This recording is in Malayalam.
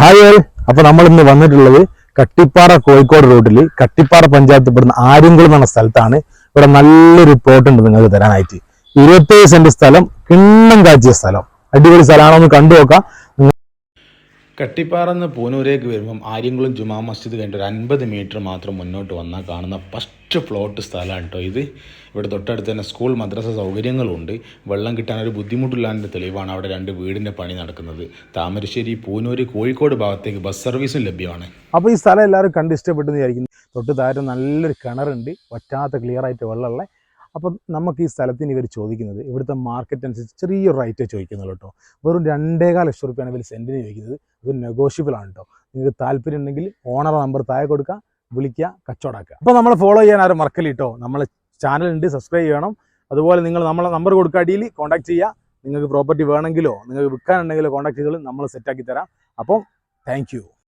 ഹായ് അപ്പൊ നമ്മൾ ഇന്ന് വന്നിട്ടുള്ളത് കട്ടിപ്പാറ കോഴിക്കോട് റൂട്ടിൽ കട്ടിപ്പാറ പഞ്ചായത്ത് പെടുന്ന ആര്യംകുളം എന്ന സ്ഥലത്താണ്. ഇവിടെ നല്ലൊരു പ്ലോട്ട് ഉണ്ട് നിങ്ങൾക്ക് തരാനായിട്ട്. ഇരുപത്തേഴ് സെന്റ് സ്ഥലം കിണ്ണം കാച്ചിയ സ്ഥലം. അടിപൊളി സ്ഥലമാണോ ഒന്ന് കണ്ടു നോക്കാം കട്ടിപ്പാറന്ന് പൂനൂരേക്ക് വരുമ്പം ആര്യങ്കുളം ജുമാ മസ്ജിദ് കഴിഞ്ഞിട്ട് ഒരു അൻപത് മീറ്റർ മാത്രം മുന്നോട്ട് വന്നാൽ കാണുന്ന ഫസ്റ്റ് പ്ലോട്ട് സ്ഥലമാണ് കേട്ടോ ഇത്. ഇവിടെ തൊട്ടടുത്ത് തന്നെ സ്കൂൾ മദ്രസ സൗകര്യങ്ങളുണ്ട്. വെള്ളം കിട്ടാൻ ഒരു ബുദ്ധിമുട്ടില്ലാതിന്റെ തെളിവാണ് അവിടെ രണ്ട് വീടിന്റെ പണി നടക്കുന്നത്. താമരശ്ശേരി പൂനൂര് കോഴിക്കോട് ഭാഗത്തേക്ക് ബസ് സർവീസും ലഭ്യമാണ്. അപ്പോൾ ഈ സ്ഥലം എല്ലാവരും കണ്ട് ഇഷ്ടപ്പെട്ടെന്ന് വിചാരിക്കുന്നു. തൊട്ട് താഴെ നല്ലൊരു കിണറുണ്ട്. വറ്റാത്ത ക്ലിയർ ആയിട്ട് വെള്ളമുള്ള അപ്പം നമുക്ക് ഈ സ്ഥലത്തിന് ഇവർ ചോദിക്കുന്നത് ഇവിടുത്തെ മാർക്കറ്റ് അനുസരിച്ച് ചെറിയൊരു റേറ്റേ ചോദിക്കുന്നുള്ളൂ കേട്ടോ വെറും രണ്ടേകാൽ ലക്ഷം റുപ്യാണ് ഇവർ സെന്റിന് ചോദിക്കുന്നത്. ഇത് നെഗോഷ്യബിൾ ആണ് കേട്ടോ നിങ്ങൾക്ക് താല്പര്യം ഉണ്ടെങ്കിൽ ഓണർ നമ്പർ താഴെ കൊടുക്കുക വിളിക്കുക കച്ചവടാക്കുക അപ്പോൾ നമ്മൾ ഫോളോ ചെയ്യാൻ ആരും മറക്കല്ല കേട്ടോ നമ്മളെ ചാനൽ ഉണ്ട് സബ്സ്ക്രൈബ് ചെയ്യണം. അതുപോലെ നിങ്ങൾ നമ്മളെ നമ്പർ കൊടുക്കുക അടിയിൽ കോൺടാക്ട് ചെയ്യുക. നിങ്ങൾക്ക് പ്രോപ്പർട്ടി വേണമെങ്കിലോ നിങ്ങൾക്ക് വിൽക്കാനുണ്ടെങ്കിലോ കോൺടാക്ട് ചെയ്തോളും നമ്മൾ സെറ്റാക്കി തരാം. അപ്പം താങ്ക്